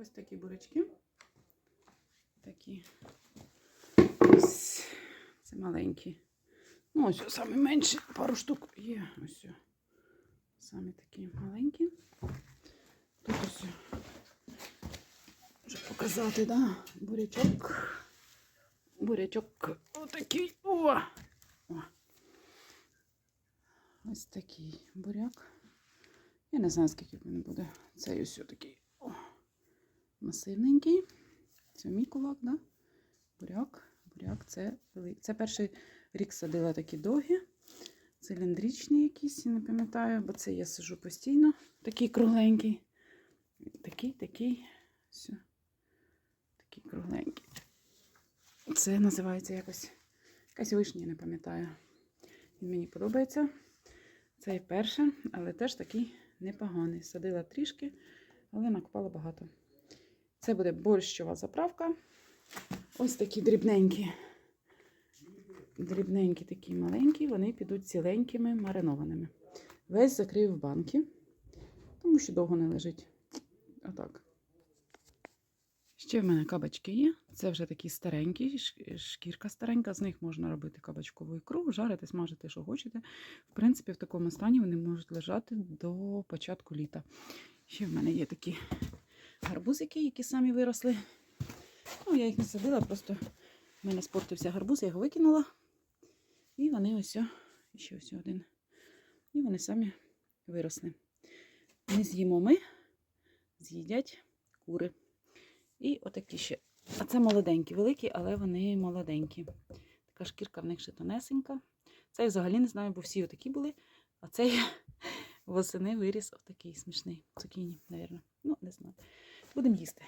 Ось такі бурячки. Такі. Ось. Це маленькі. Ну, ось саме менші, пару штук є. Ось. о. Самі такі маленькі. Тут ось. Вже показати, да? Бурячок. Бурячок отакий. О! О! Ось такий буряк. Я не знаю, скільки він буде. Цей ось такий масивненький. Це мій кулак, да? Буряк. Буряк це. Це перший рік садила такі довгі, циліндричні якісь, не пам'ятаю, бо це я сижу постійно. Такий кругленький. Такий, такий. Все. Такий кругленький. Це називається якось якась вишня, не пам'ятаю. Він мені подобається. Цей перший, але теж такий непоганий. Садила трішки, але накопала багато. Це буде борщова заправка. Ось такі дрібненькі. Дрібненькі такі маленькі, вони підуть ціленькими маринованими. Весь закрию в банки, тому що довго не лежить. Отак. Ще в мене кабачки є. Це вже такі старенькі, шкірка старенька. З них можна робити кабачкову ікру, жарити, смажити, що хочете. В принципі, в такому стані вони можуть лежати до початку літа. Ще в мене є такі гарбузики, які самі виросли. Ну, я їх не садила, просто в мене спортився гарбуз, я його викинула. І вони ось, ще ось один. І вони самі виросли. Не з'їмо ми, з'їдять кури. І отакі ще. А це молоденькі, великі, але вони молоденькі. Така шкірка в них ще тонесенька. Цей взагалі не знаю, бо всі отакі були. А цей восени виріс отакий смішний. Цукіні, мабуть. Ну, не знаю. Будемо їсти.